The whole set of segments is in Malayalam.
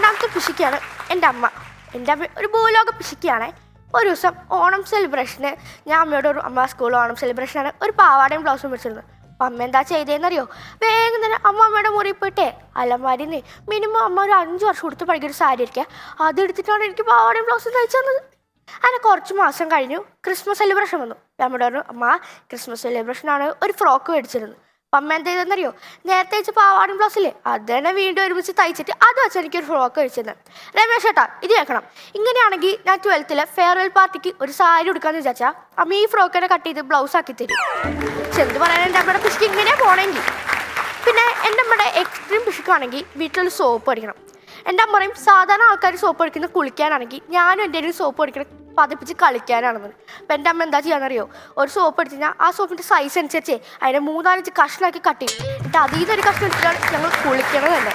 രണ്ടാമത്തെ പിശുക്കിയാണ് എന്റെ അമ്മ. എന്റെ അമ്മ ഒരു ഭൂലോക പിശുക്കിയാണ് ഒരു ദിവസം ഓണം സെലിബ്രേഷന് ഞാൻ അമ്മയോട് ഒരു അമ്മ സ്കൂൾ ഓണം സെലിബ്രേഷനാണ് ഒരു പാവാടയും ബ്ലൗസും മേടിച്ചിരുന്നത് അപ്പം അമ്മ എന്താ ചെയ്തതെന്നറിയോ വേഗം തന്നെ അമ്മ അമ്മയുടെ മുറിയിൽ പോയിട്ടേ. അലമാരിന്ന് മിനിമം അമ്മ ഒരു അഞ്ച് വർഷം കൊടുത്ത് പഠിക്കുന്ന സാരി ഇരിക്കുക അത് എടുത്തിട്ടാണ് എനിക്ക് പാവാടയും ബ്ലൗസും തയ്ച്ചു തന്നത്. അങ്ങനെ കുറച്ച് മാസം കഴിഞ്ഞു ക്രിസ്മസ് സെലിബ്രേഷൻ വന്നു. അമ്മയുടെ പറഞ്ഞു അമ്മ ക്രിസ്മസ് സെലിബ്രേഷനാണ് ഒരു ഫ്രോക്ക് മേടിച്ചിരുന്നത്. അമ്മ എന്ത് ചെയ്തെന്നറിയോ നേരത്തെ വെച്ച് പാവാടും ബ്ലൗസില്ലേ അത് തന്നെ വീണ്ടും ഒരുമിച്ച് തയ്ച്ചിട്ട് അത് വെച്ച് എനിക്കൊരു ഫ്രോക്ക് കഴിച്ചത് രമേശ് ചേട്ടാ ഇത് കേൾക്കണം. ഇങ്ങനെയാണെങ്കിൽ ഞാൻ ട്വൽത്തിലെ ഫെയർവെൽ പാർട്ടിക്ക് ഒരു സാരി എടുക്കാന്ന് വിചാരിച്ചാൽ അമ്മ ഈ ഫ്രോക്ക് തന്നെ കട്ട് ചെയ്ത് ബ്ലൗസ് ആക്കി തരും. പക്ഷെ എന്ത് പറയാൻ എന്റെ അമ്മയുടെ പിശുക്ക് ഇങ്ങനെ പോണെങ്കിൽ പിന്നെ എന്റെ അമ്മയുടെ എക്സ്ട്രീം പിശുക്കാണെങ്കിൽ വീട്ടിലൊരു സോപ്പ് അടിക്കണം. എന്റെ അമ്മ പറയും സാധാരണ ആൾക്കാർ സോപ്പ് അടിക്കുന്ന കുളിക്കാനാണെങ്കിൽ ഞാനും എന്റെ സോപ്പ് അടിക്കണം പതിപ്പിച്ച് കളിക്കാനാണെന്ന്. അപ്പം എന്റെ അമ്മ എന്താ ചെയ്യാന്നറിയോ? ഒരു സോപ്പ് എടുത്തു കഴിഞ്ഞാൽ ആ സോപ്പിന്റെ സൈസ് അനുസരിച്ച് അതിനെ മൂന്നാലഞ്ച് കഷ്ണമാക്കി കട്ട് എന്നിട്ട് അതീതൊരു കഷ്ണം എടുത്തിട്ടാണ് ഞങ്ങൾ കുളിക്കണത് തന്നെ.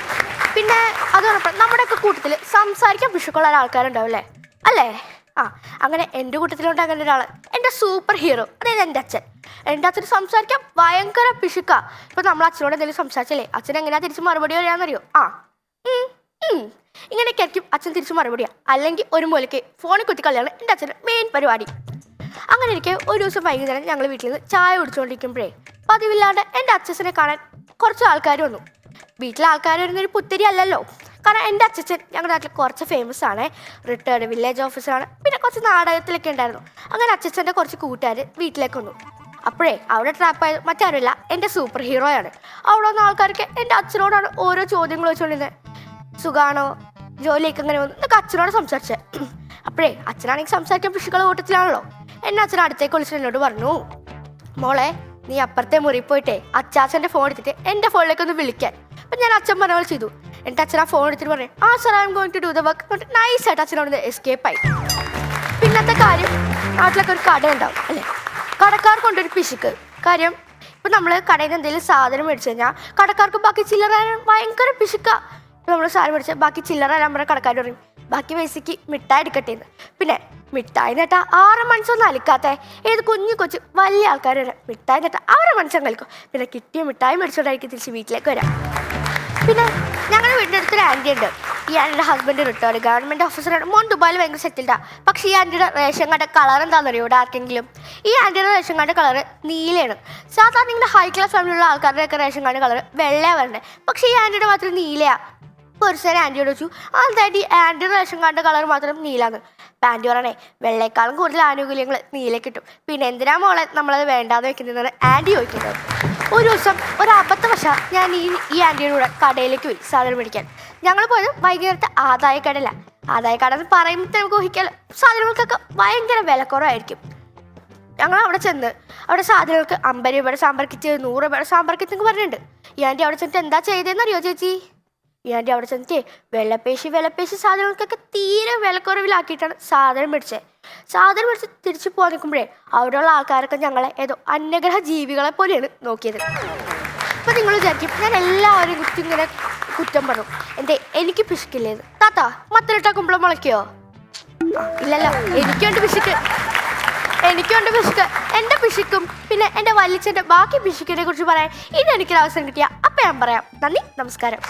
പിന്നെ അത് പറഞ്ഞപ്പോൾ നമ്മുടെയൊക്കെ കൂട്ടത്തിൽ സംസാരിക്കാൻ വിഷുക്കുള്ള ഒരാൾക്കാരുണ്ടാവും അല്ലേ? അല്ലേ? ആ അങ്ങനെ എന്റെ കൂട്ടത്തിലുണ്ട് അങ്ങനെ ഒരാൾ. എന്റെ സൂപ്പർ ഹീറോ അതായത് എന്റെ അച്ഛൻ. എന്റെ അച്ഛൻ സംസാരിക്കാൻ ഭയങ്കര പിശുക്ക. ഇപ്പം നമ്മൾ അച്ഛനോട് എന്തെങ്കിലും സംസാരിച്ചല്ലേ അച്ഛൻ എങ്ങനെയാ തിരിച്ച് മറുപടി പറയാന്നറിയോ? ആ. ഇങ്ങനെയൊക്കെ ആയിരിക്കും അച്ഛൻ തിരിച്ചു മറുപടിയാ. അല്ലെങ്കിൽ ഒരു മൂലയ്ക്ക് ഫോണിൽ കുത്തി കളിയാണ് എന്റെ അച്ഛന്റെ മെയിൻ പരിപാടി. അങ്ങനെ ഇരിക്കെ ഒരു ദിവസം വൈകുന്നേരം ഞങ്ങൾ വീട്ടിൽ നിന്ന് ചായ കുടിച്ചുകൊണ്ടിരിക്കുമ്പോഴേ പതിവില്ലാണ്ട് എന്റെ അച്ഛനെ കാണാൻ കുറച്ച് ആൾക്കാർ വന്നു. വീട്ടിലെ ആൾക്കാർ വരുന്നൊരു പുത്തരി അല്ലല്ലോ. കാരണം എന്റെ അച്ഛൻ ഞങ്ങളുടെ നാട്ടിൽ കുറച്ച് ഫേമസ് ആണ്. റിട്ടയർഡ് വില്ലേജ് ഓഫീസറാണ് പിന്നെ കുറച്ച് നാടകത്തിലൊക്കെ ഉണ്ടായിരുന്നു. അങ്ങനെ അച്ഛന്റെ കുറച്ച് കൂട്ടുകാർ വീട്ടിലേക്ക് വന്നു. അപ്പോഴേ അവിടെ ട്രാപ്പായത് മറ്റാരുമില്ല എന്റെ സൂപ്പർ ഹീറോയാണ് അവിടെ വന്ന ആൾക്കാർക്ക് എന്റെ അച്ഛനോടാണ് ഓരോ ചോദ്യങ്ങൾ വെച്ചുകൊണ്ടിരുന്നത് സുഖാണോ? ജോലിയൊക്കെ അങ്ങനെ വന്നു. എന്നൊക്കെ അച്ഛനോട് സംസാരിച്ചേ. അപ്പോഴേ അച്ഛനാണെങ്കിൽ സംസാരിക്കാൻ പിശുക്കള ഓട്ടത്തിലാണല്ലോ എന്നെ അച്ഛൻ അടുത്തേക്ക് വിളിച്ചിട്ട് എന്നോട് പറഞ്ഞു മോളെ നീ അപ്പുറത്തെ മുറി പോയിട്ടേ അച്ചാച്ചന്റെ ഫോൺ എടുത്തിട്ട് എന്റെ ഫോണിലേക്ക് ഒന്ന് വിളിക്കാൻ അപ്പം ഞാൻ അച്ഛൻ പറഞ്ഞ പോലെ ചെയ്തു. എന്റെ അച്ഛൻ ആ ഫോൺ എടുത്തിട്ട് പറഞ്ഞു ആ sir I am going to do the work nice ആയിട്ട് അച്ഛനോട് എസ്കേപ്പ് ആയി. പിന്നത്തെ കാര്യം നാട്ടിലൊക്കെ ഒരു കട ഉണ്ടാവും അല്ലേ? കടക്കാർ കൊണ്ടൊരു പിശുക്ക്. കാര്യം ഇപ്പം നമ്മൾ കടയിൽ നിന്ന് എന്തെങ്കിലും സാധനം മേടിച്ചു കഴിഞ്ഞാൽ കടക്കാർക്ക് ബാക്കി ചില്ലറ ഭയങ്കര പിശുക്ക. നമ്മൾ സാരി മേടിച്ചാൽ ബാക്കി ചില്ലറ പറഞ്ഞ കടക്കാർ പറയും ബാക്കി പൈസക്ക് മിഠായി എടുക്കട്ടെ എന്ന് പിന്നെ മിഠായി നേട്ടാ ആറ് മനസ്സൊന്നും അലിക്കാത്ത. ഏത് കുഞ്ഞു കൊച്ചു വലിയ ആൾക്കാർ വരാം മിഠായി നേട്ടാ അവരെ മനസ്സം കളിക്കും പിന്നെ കിട്ടിയ മിഠായി മേടിച്ചോണ്ടായിരിക്കും തിരിച്ച് വീട്ടിലേക്ക് വരാം. പിന്നെ ഞങ്ങളുടെ വീടിന്റെ അടുത്തൊരു ആന്റി ഉണ്ട്. ഈ ആന്റിയുടെ ഹസ്ബൻഡ് റിട്ടയർഡ്. ഗവൺമെന്റ് ഓഫീസറാണ് മോൻ ദുബായിൽ ഭയങ്കര സെറ്റിൽഡാ പക്ഷേ ഈ ആന്റിയുടെ റേഷൻ കാർഡ് കളർ എന്താണെന്നറിയോ? ഇവിടെ ആർക്കെങ്കിലും? ഈ ആന്റിയുടെ റേഷൻ കാർഡ് കളർ നീലയാണ്. സാധാരണ നിങ്ങളുടെ ഹൈ ക്ലാസ് ഫാമിലിയുള്ള ആൾക്കാരുടെയൊക്കെ റേഷൻ കാർഡ് കളർ വെള്ളയാണ് വരണേ പക്ഷേ ഈ ആന്റിയുടെ മാത്രം നീലയാ. അപ്പോൾ ഒരു ആന്റി ആന്റിയോട് ചോദിച്ചു ആ എന്തായിട്ട് ഈ ആന്റിയുടെ വേഷം കണ്ട കളർ മാത്രം അപ്പം ആന്റി പറയണേ വെള്ളേക്കാളും കൂടുതൽ ആനുകൂല്യങ്ങൾ നീല കിട്ടും. പിന്നെ എന്തിനാ മോളെ നമ്മളത് വേണ്ടാന്ന് വെക്കുന്നതെന്നാണ് ആന്റി ചോദിക്കുന്നത് ഒരു ദിവസം ഒരു അബദ്ധവശ ഞാൻ ഈ ഈ ആന്റിയുടെ കൂടെ കടയിലേക്ക് പോയി സാധനം മേടിക്കാൻ. ഞങ്ങൾ പോയത് വൈകുന്നേരത്തെ ആദായ കടയില. ആദായ കട എന്ന് പറയുമ്പോൾ നമുക്ക് ഊഹിക്കാലോ സാധനങ്ങൾക്കൊക്കെ ഭയങ്കര വിലക്കുറവായിരിക്കും. ഞങ്ങൾ അവിടെ ചെന്ന് അവിടെ സാധനങ്ങൾക്ക് അമ്പത് രൂപയുടെ സാമ്പാർ കിറ്റ് നൂറ് രൂപയുടെ സാമ്പാർ കിറ്റ് എന്നൊക്കെ പറഞ്ഞിട്ടുണ്ട്. ഈ ആന്റി അവിടെ ചെന്നിട്ട് എന്താ ചെയ്തതെന്ന് അറിയോ ചേച്ചി? ഈ അവിടെ ചെന്നിട്ട് വെള്ളപ്പേശി വെള്ളപ്പേശി സാധനങ്ങൾക്കൊക്കെ തീരെ വിലക്കുറവിലാക്കിയിട്ടാണ് സാധനം മേടിച്ചത് സാധനം മേടിച്ച് തിരിച്ചു പോകാൻ നിൽക്കുമ്പോഴേ അവിടെയുള്ള ആൾക്കാരൊക്കെ ഞങ്ങളെ ഏതോ അന്യഗ്രഹ ജീവികളെ പോലെയാണ് നോക്കിയത്. അപ്പം നിങ്ങൾ വിചാരിക്കും ഞാൻ എല്ലാവരും കുറ്റം ഇങ്ങനെ കുറ്റം പറഞ്ഞു. എന്തേ എനിക്ക് പിശുക്കില്ലേന്ന്. താത്ത മത്തലിട്ട കുമ്പളം മുളയ്ക്കോ? ഇല്ലല്ലോ എനിക്കുണ്ട് പിശുക്ക്. എനിക്കുണ്ട് പിശുക്ക് എന്റെ പിശുക്കും പിന്നെ എന്റെ വലിച്ചന്റെ ബാക്കി പിശുക്കിനെ കുറിച്ച് പറയാൻ ഇനി എനിക്കൊരു അവസരം കിട്ടിയ അപ്പം ഞാൻ പറയാം. നന്ദി നമസ്കാരം.